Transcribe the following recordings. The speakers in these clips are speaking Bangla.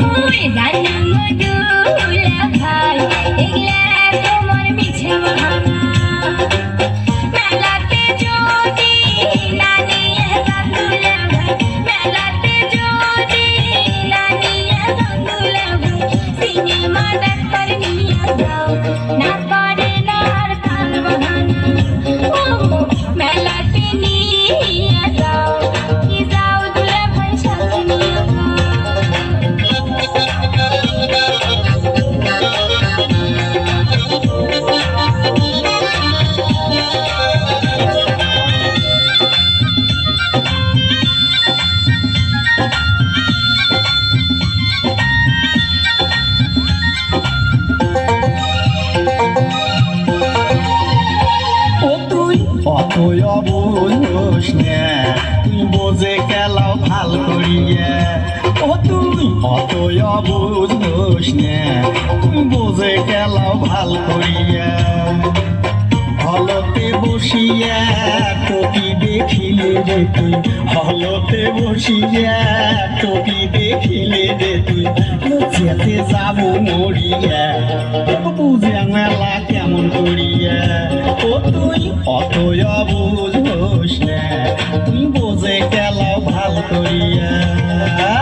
vui đã nằm mơ অতই না, তুই বোঝে কেলাও ভালো করিয়া। ও তুই অতই অবুঝোস না, তুই বোঝে কেলাও ভালো করিয়া। হলতে বসিয়া টপি দেখিলে রে তুই, হলতে বসিয়া টপি দেখিলে রে তুই যেতে যাব মরিয়া। বুঝে মেলা কেমন করিয়া? ও তুই অতই অবুঝোস না। তুই বোঝে গেলাও ভালো করিয়া। না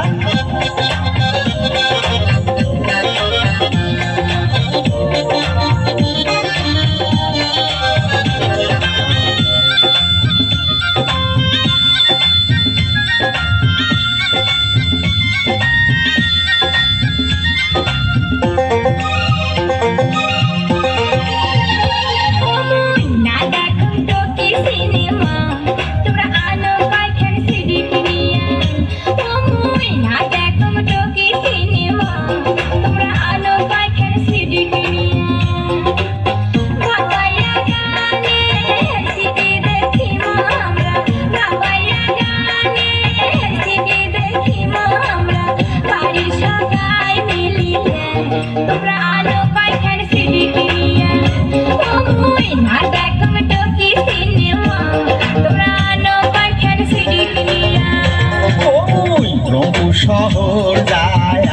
রংপুর শহর যায়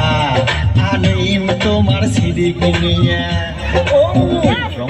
আনিম তোমার সিঁড়ি কিনিয়া